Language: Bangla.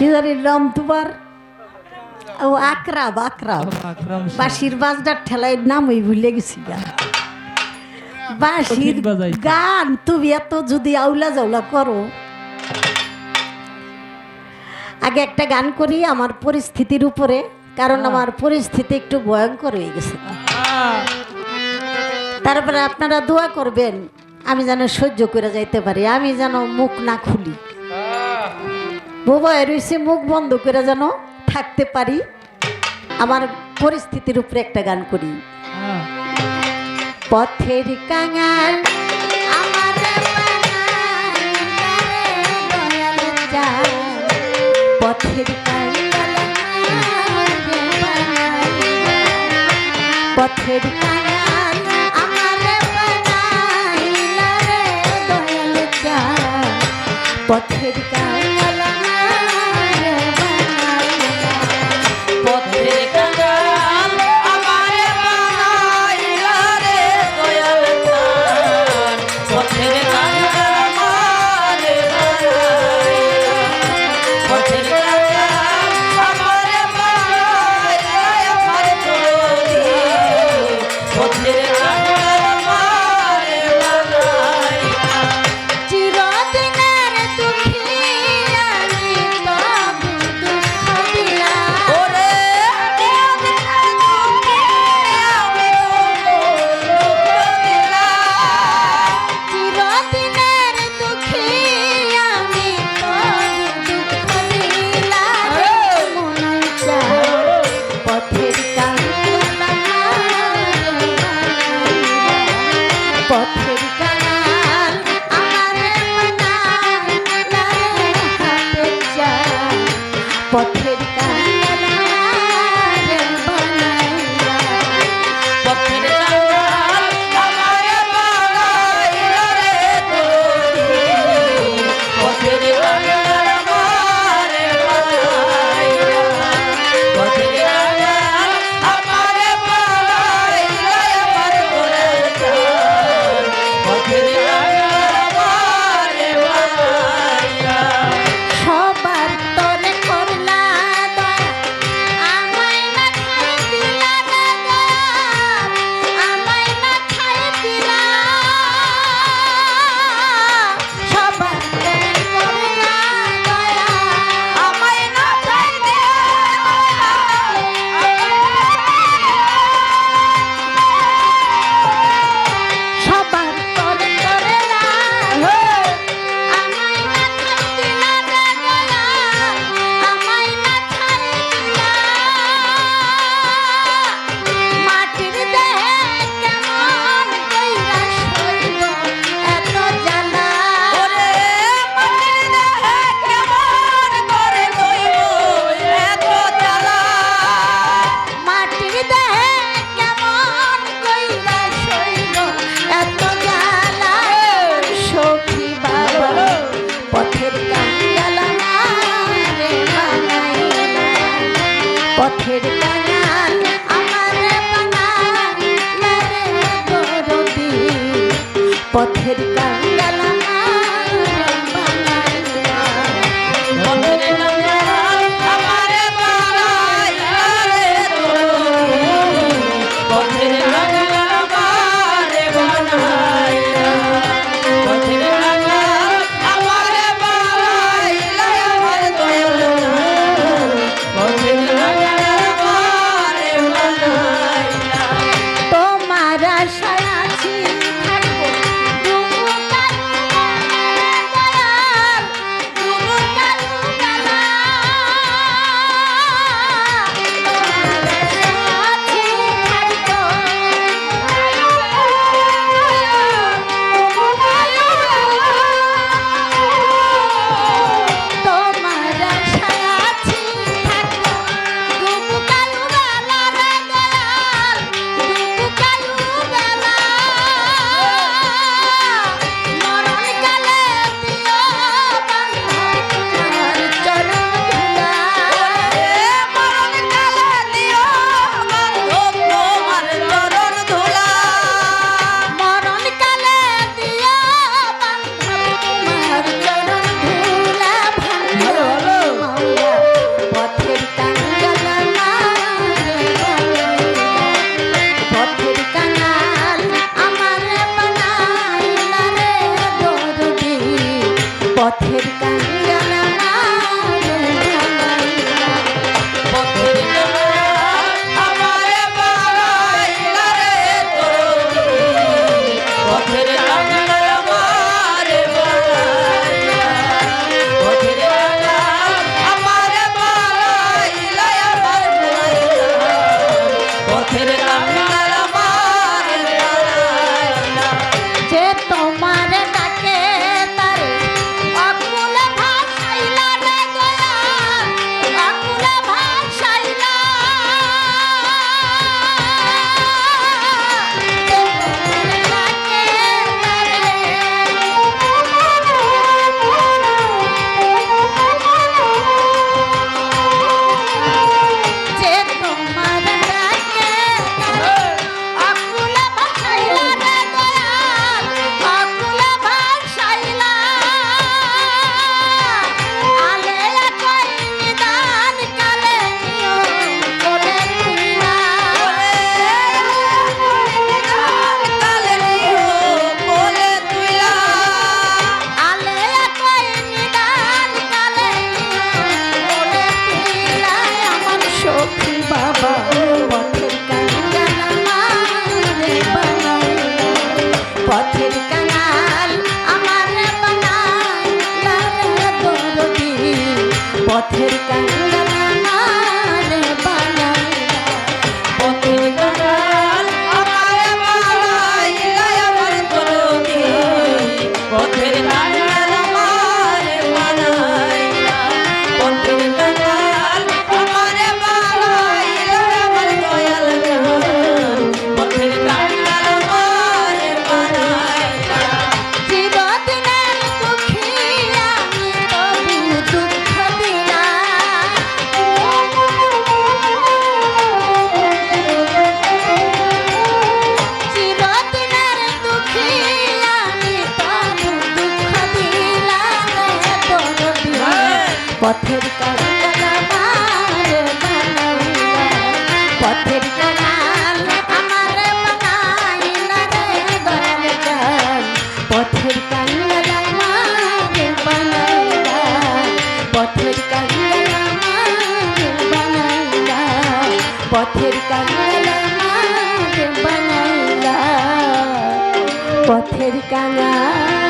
কি জানি তোমার ও আকরাম আকরাম বাঁশির বাজনার ঠেলায় নাম ওই ভুলে গেছি বাঁশির গান তুমি এত যদি আউলা জাউলা করো। আগে একটা গান করি আমার পরিস্থিতির উপরে কারণ আমার পরিস্থিতি একটু ভয়ঙ্কর হয়ে গেছে তারপরে আপনারা দোয়া করবেন আমি যেন সহ্য করে যাইতে পারি আমি যেন মুখ না খুলি। বোবায় রয়েছে মুখ বন্ধ করে যেন থাকতে পারি আমার পরিস্থিতির উপরে একটা গান করি। হ্যাঁ। পথের কাঙাল আমার পথের পথের কাঙাল পথের কাঙাল cantar. পথের কাঙাল আমার বাঙাল পথের পথের পথের পথের পথের পথের পথের কাঙ্গাল